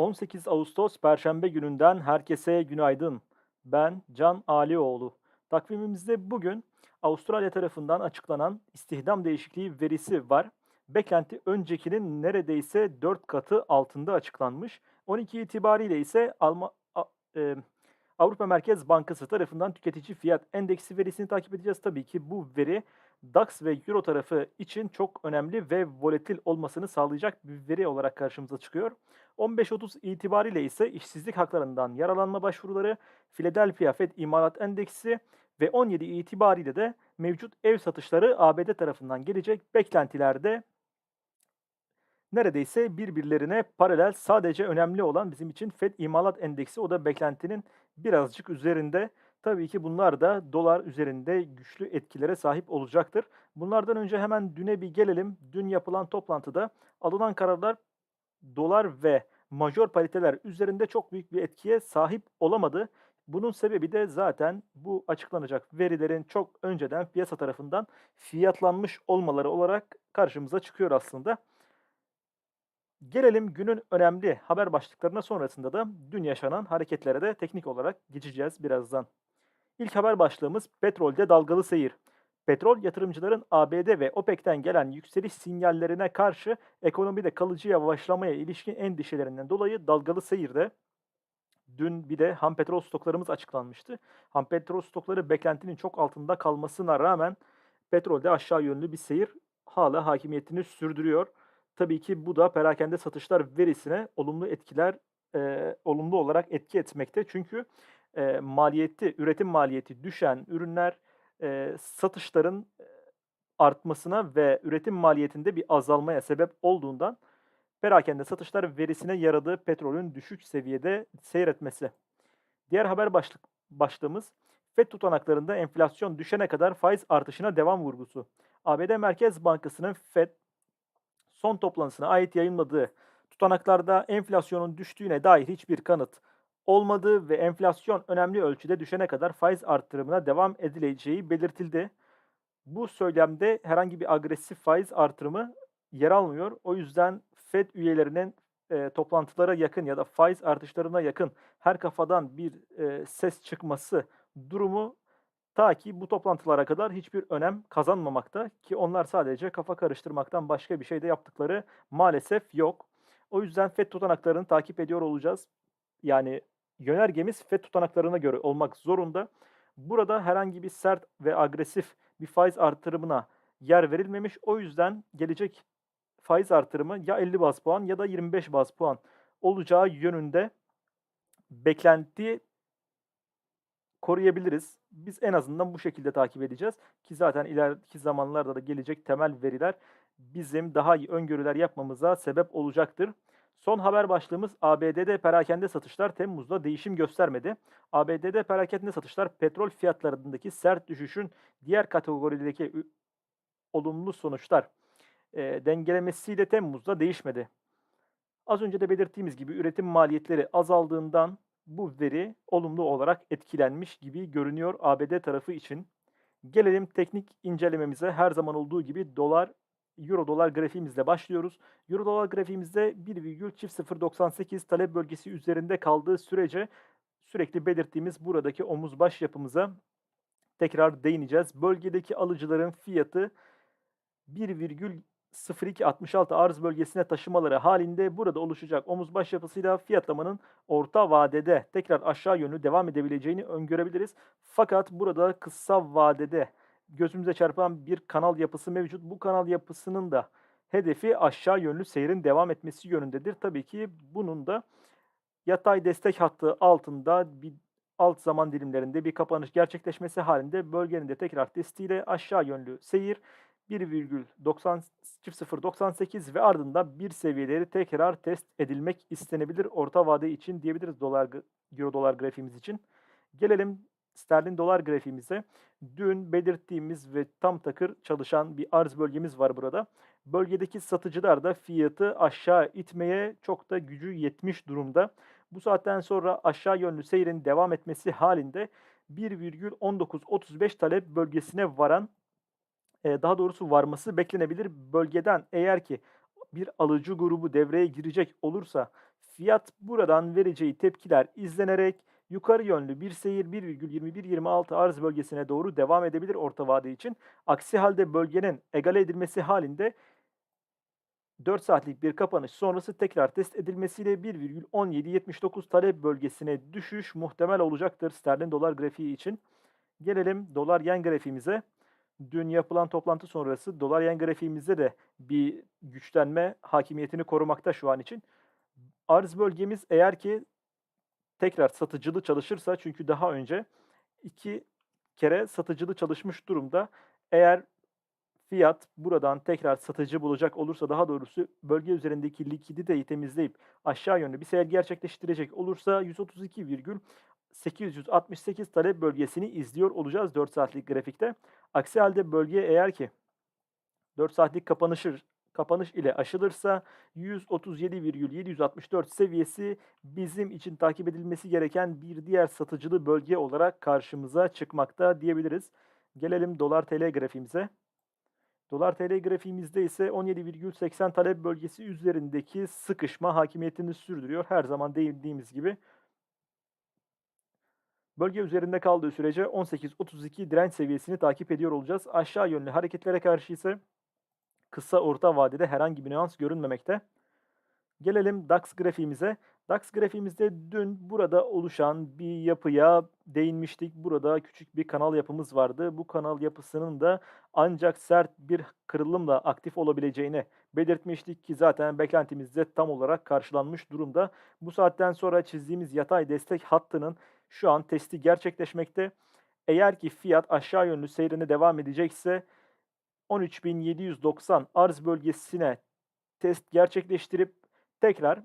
18 Ağustos Perşembe gününden herkese günaydın. Ben Can Alioğlu. Takvimimizde bugün Avustralya tarafından açıklanan istihdam değişikliği verisi var. Beklenti öncekinin neredeyse 4 katı altında açıklanmış. 12 itibariyle ise Alma, A- e, Avrupa Merkez Bankası tarafından tüketici fiyat endeksi verisini takip edeceğiz. Tabii ki bu veri DAX ve Euro tarafı için çok önemli ve volatil olmasını sağlayacak bir veri olarak karşımıza çıkıyor. 15.30 itibariyle ise işsizlik haklarından yaralanma başvuruları, Philadelphia Fed İmalat Endeksi ve 17 itibariyle de mevcut ev satışları ABD tarafından gelecek beklentilerde neredeyse birbirlerine paralel. Sadece önemli olan bizim için Fed İmalat Endeksi o da beklentinin birazcık üzerinde. Tabii ki bunlar da dolar üzerinde güçlü etkilere sahip olacaktır. Bunlardan önce hemen düne bir gelelim. Dün yapılan toplantıda alınan kararlar dolar ve major pariteler üzerinde çok büyük bir etkiye sahip olamadı. Bunun sebebi de zaten bu açıklanacak verilerin çok önceden piyasa tarafından fiyatlanmış olmaları olarak karşımıza çıkıyor aslında. Gelelim günün önemli haber başlıklarına sonrasında da dün yaşanan hareketlere de teknik olarak geçeceğiz birazdan. İlk haber başlığımız petrolde dalgalı seyir. Petrol yatırımcıların ABD ve OPEC'ten gelen yükseliş sinyallerine karşı ekonomide kalıcı yavaşlamaya ilişkin endişelerinden dolayı dalgalı seyirde. Dün bir de ham petrol stoklarımız açıklanmıştı. Ham petrol stokları beklentinin çok altında kalmasına rağmen petrolde aşağı yönlü bir seyir hala hakimiyetini sürdürüyor. Tabii ki bu da perakende satışlar verisine olumlu etkiler, eee, olumlu olarak etki etmekte. Çünkü eee, maliyeti, üretim maliyeti düşen ürünler eee, satışların artmasına ve üretim maliyetinde bir azalmaya sebep olduğundan perakende satışlar verisine yaradığı petrolün düşük seviyede seyretmesi. Diğer haber başlık başlığımız FED tutanaklarında enflasyon düşene kadar faiz artışına devam vurgusu. ABD Merkez Bankası'nın FED son toplantısına ait yayınladığı tutanaklarda enflasyonun düştüğüne dair hiçbir kanıt olmadığı ve enflasyon önemli ölçüde düşene kadar faiz artırımına devam edileceği belirtildi. Bu söylemde herhangi bir agresif faiz artırımı yer almıyor. O yüzden Fed üyelerinin e, toplantılara yakın ya da faiz artışlarına yakın her kafadan bir e, ses çıkması durumu ta ki bu toplantılara kadar hiçbir önem kazanmamakta ki onlar sadece kafa karıştırmaktan başka bir şey de yaptıkları maalesef yok. O yüzden FED tutanaklarını takip ediyor olacağız. Yani yönergemiz FED tutanaklarına göre olmak zorunda. Burada herhangi bir sert ve agresif bir faiz artırımına yer verilmemiş. O yüzden gelecek faiz artırımı ya 50 baz puan ya da 25 baz puan olacağı yönünde beklenti koruyabiliriz. Biz en azından bu şekilde takip edeceğiz ki zaten ileriki zamanlarda da gelecek temel veriler bizim daha iyi öngörüler yapmamıza sebep olacaktır. Son haber başlığımız ABD'de perakende satışlar Temmuz'da değişim göstermedi. ABD'de perakende satışlar petrol fiyatlarındaki sert düşüşün diğer kategorideki olumlu sonuçlar e, dengelemesiyle Temmuz'da değişmedi. Az önce de belirttiğimiz gibi üretim maliyetleri azaldığından bu veri olumlu olarak etkilenmiş gibi görünüyor ABD tarafı için. Gelelim teknik incelememize. Her zaman olduğu gibi dolar, euro dolar grafiğimizle başlıyoruz. Euro dolar grafiğimizde 1,0098 talep bölgesi üzerinde kaldığı sürece sürekli belirttiğimiz buradaki omuz baş yapımıza tekrar değineceğiz. Bölgedeki alıcıların fiyatı 1,0266 arz bölgesine taşımaları halinde burada oluşacak omuz baş yapısıyla fiyatlamanın orta vadede tekrar aşağı yönlü devam edebileceğini öngörebiliriz. Fakat burada kısa vadede gözümüze çarpan bir kanal yapısı mevcut. Bu kanal yapısının da hedefi aşağı yönlü seyrin devam etmesi yönündedir. Tabii ki bunun da yatay destek hattı altında bir alt zaman dilimlerinde bir kapanış gerçekleşmesi halinde bölgenin de tekrar testiyle aşağı yönlü seyir 1,9098 ve ardından bir seviyeleri tekrar test edilmek istenebilir orta vade için diyebiliriz dolar euro dolar grafiğimiz için. Gelelim sterlin dolar grafiğimize. Dün belirttiğimiz ve tam takır çalışan bir arz bölgemiz var burada. Bölgedeki satıcılar da fiyatı aşağı itmeye çok da gücü yetmiş durumda. Bu saatten sonra aşağı yönlü seyrin devam etmesi halinde 1,1935 talep bölgesine varan e, daha doğrusu varması beklenebilir. Bölgeden eğer ki bir alıcı grubu devreye girecek olursa fiyat buradan vereceği tepkiler izlenerek yukarı yönlü bir seyir 1,21-26 arz bölgesine doğru devam edebilir orta vade için. Aksi halde bölgenin egale edilmesi halinde 4 saatlik bir kapanış sonrası tekrar test edilmesiyle 1,1779 talep bölgesine düşüş muhtemel olacaktır sterlin dolar grafiği için. Gelelim dolar yen grafiğimize. Dün yapılan toplantı sonrası dolar yen grafiğimizde de bir güçlenme hakimiyetini korumakta şu an için. Arz bölgemiz eğer ki tekrar satıcılı çalışırsa çünkü daha önce iki kere satıcılı çalışmış durumda. Eğer fiyat buradan tekrar satıcı bulacak olursa daha doğrusu bölge üzerindeki likiditeyi temizleyip aşağı yönlü bir seyir gerçekleştirecek olursa 132,868 talep bölgesini izliyor olacağız 4 saatlik grafikte. Aksi halde bölge eğer ki 4 saatlik kapanışır kapanış ile aşılırsa 137,764 seviyesi bizim için takip edilmesi gereken bir diğer satıcılı bölge olarak karşımıza çıkmakta diyebiliriz. Gelelim dolar TL grafiğimize. Dolar TL grafiğimizde ise 17,80 talep bölgesi üzerindeki sıkışma hakimiyetini sürdürüyor. Her zaman değindiğimiz gibi bölge üzerinde kaldığı sürece 18.32 direnç seviyesini takip ediyor olacağız. Aşağı yönlü hareketlere karşı ise kısa orta vadede herhangi bir nüans görünmemekte. Gelelim DAX grafiğimize. DAX grafiğimizde dün burada oluşan bir yapıya değinmiştik. Burada küçük bir kanal yapımız vardı. Bu kanal yapısının da ancak sert bir kırılımla aktif olabileceğini belirtmiştik ki zaten beklentimizde tam olarak karşılanmış durumda. Bu saatten sonra çizdiğimiz yatay destek hattının şu an testi gerçekleşmekte. Eğer ki fiyat aşağı yönlü seyrine devam edecekse 13.790 arz bölgesine test gerçekleştirip tekrar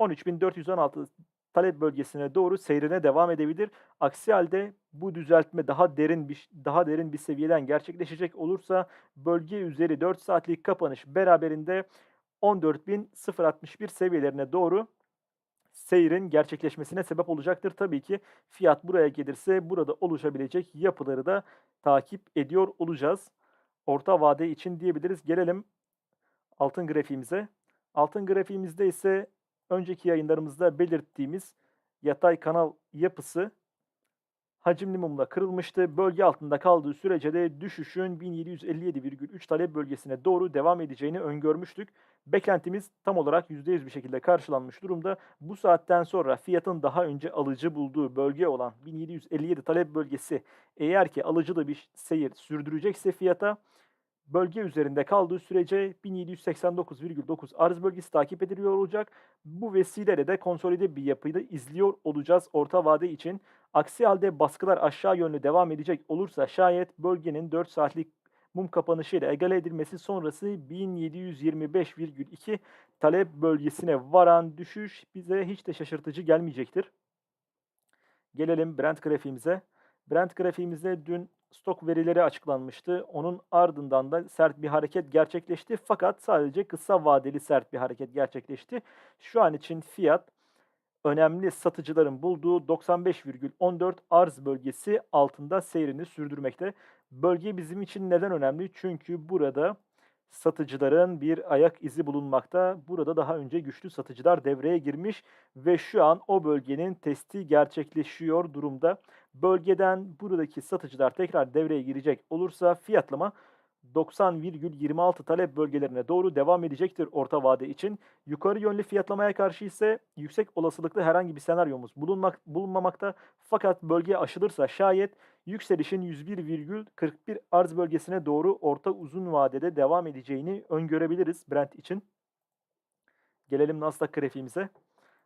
13.416 talep bölgesine doğru seyrine devam edebilir. Aksi halde bu düzeltme daha derin bir daha derin bir seviyeden gerçekleşecek olursa bölge üzeri 4 saatlik kapanış beraberinde 14.061 seviyelerine doğru seyrin gerçekleşmesine sebep olacaktır. Tabii ki fiyat buraya gelirse burada oluşabilecek yapıları da takip ediyor olacağız. Orta vade için diyebiliriz. Gelelim altın grafiğimize. Altın grafiğimizde ise önceki yayınlarımızda belirttiğimiz yatay kanal yapısı hacimli mumla kırılmıştı. Bölge altında kaldığı sürece de düşüşün 1757,3 talep bölgesine doğru devam edeceğini öngörmüştük. Beklentimiz tam olarak %100 bir şekilde karşılanmış durumda. Bu saatten sonra fiyatın daha önce alıcı bulduğu bölge olan 1757 talep bölgesi eğer ki alıcılı bir seyir sürdürecekse fiyata bölge üzerinde kaldığı sürece 1789,9 arz bölgesi takip ediliyor olacak. Bu vesileyle de konsolide bir yapıyı da izliyor olacağız orta vade için. Aksi halde baskılar aşağı yönlü devam edecek olursa şayet bölgenin 4 saatlik mum kapanışı ile egale edilmesi sonrası 1725,2 talep bölgesine varan düşüş bize hiç de şaşırtıcı gelmeyecektir. Gelelim Brent grafiğimize. Brent grafiğimizde dün stok verileri açıklanmıştı. Onun ardından da sert bir hareket gerçekleşti. Fakat sadece kısa vadeli sert bir hareket gerçekleşti. Şu an için fiyat önemli satıcıların bulduğu 95,14 arz bölgesi altında seyrini sürdürmekte. Bölge bizim için neden önemli? Çünkü burada satıcıların bir ayak izi bulunmakta. Burada daha önce güçlü satıcılar devreye girmiş ve şu an o bölgenin testi gerçekleşiyor durumda. Bölgeden buradaki satıcılar tekrar devreye girecek olursa fiyatlama 90,26 talep bölgelerine doğru devam edecektir orta vade için. Yukarı yönlü fiyatlamaya karşı ise yüksek olasılıklı herhangi bir senaryomuz bulunmak, bulunmamakta. Fakat bölge aşılırsa şayet yükselişin 101,41 arz bölgesine doğru orta uzun vadede devam edeceğini öngörebiliriz Brent için. Gelelim Nasdaq grafiğimize.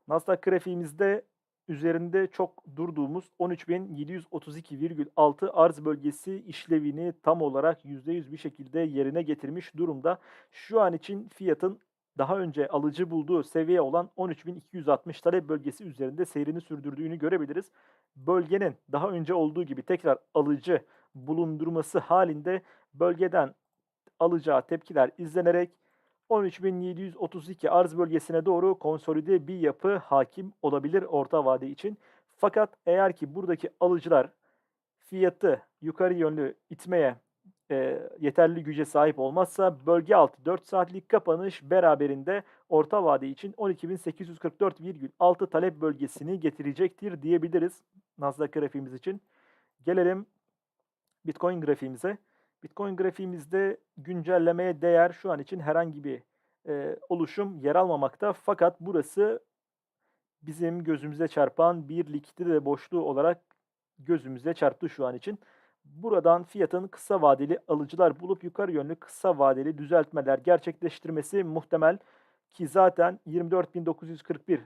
Nasdaq grafiğimizde üzerinde çok durduğumuz 13.732,6 arz bölgesi işlevini tam olarak %100 bir şekilde yerine getirmiş durumda. Şu an için fiyatın daha önce alıcı bulduğu seviye olan 13.260 talep bölgesi üzerinde seyrini sürdürdüğünü görebiliriz. Bölgenin daha önce olduğu gibi tekrar alıcı bulundurması halinde bölgeden alacağı tepkiler izlenerek 13.732 arz bölgesine doğru konsolide bir yapı hakim olabilir orta vade için. Fakat eğer ki buradaki alıcılar fiyatı yukarı yönlü itmeye eee, yeterli güce sahip olmazsa bölge altı 4 saatlik kapanış beraberinde orta vade için 12.844,6 talep bölgesini getirecektir diyebiliriz Nasdaq grafiğimiz için. Gelelim Bitcoin grafiğimize. Bitcoin grafiğimizde güncellemeye değer şu an için herhangi bir eee, oluşum yer almamakta. Fakat burası bizim gözümüze çarpan bir likidite boşluğu olarak gözümüze çarptı şu an için. Buradan fiyatın kısa vadeli alıcılar bulup yukarı yönlü kısa vadeli düzeltmeler gerçekleştirmesi muhtemel ki zaten 24.941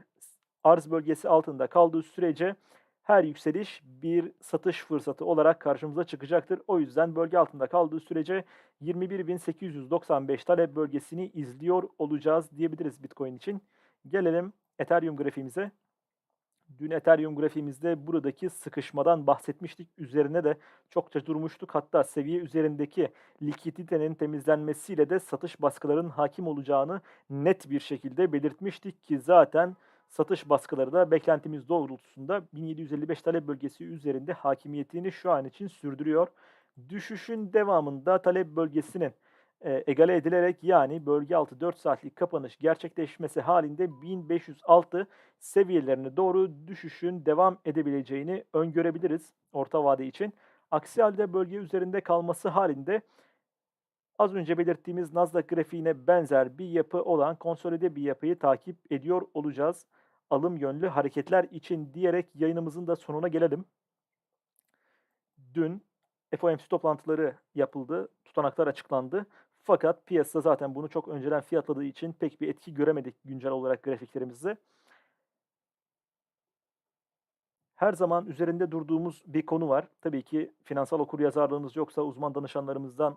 arz bölgesi altında kaldığı sürece her yükseliş bir satış fırsatı olarak karşımıza çıkacaktır. O yüzden bölge altında kaldığı sürece 21.895 talep bölgesini izliyor olacağız diyebiliriz Bitcoin için. Gelelim Ethereum grafiğimize. Dün Ethereum grafiğimizde buradaki sıkışmadan bahsetmiştik. Üzerine de çokça durmuştuk. Hatta seviye üzerindeki likiditenin temizlenmesiyle de satış baskılarının hakim olacağını net bir şekilde belirtmiştik ki zaten satış baskıları da beklentimiz doğrultusunda 1755 talep bölgesi üzerinde hakimiyetini şu an için sürdürüyor. Düşüşün devamında talep bölgesinin e, egale edilerek yani bölge altı 4 saatlik kapanış gerçekleşmesi halinde 1506 seviyelerine doğru düşüşün devam edebileceğini öngörebiliriz orta vade için. Aksi halde bölge üzerinde kalması halinde az önce belirttiğimiz Nasdaq grafiğine benzer bir yapı olan konsolide bir yapıyı takip ediyor olacağız. Alım yönlü hareketler için diyerek yayınımızın da sonuna gelelim. Dün FOMC toplantıları yapıldı, tutanaklar açıklandı. Fakat piyasa zaten bunu çok önceden fiyatladığı için pek bir etki göremedik güncel olarak grafiklerimizde. Her zaman üzerinde durduğumuz bir konu var. Tabii ki finansal okuryazarlığınız yoksa uzman danışanlarımızdan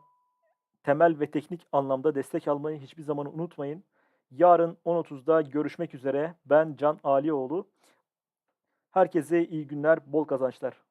temel ve teknik anlamda destek almayı hiçbir zaman unutmayın. Yarın 10.30'da görüşmek üzere. Ben Can Alioğlu. Herkese iyi günler, bol kazançlar.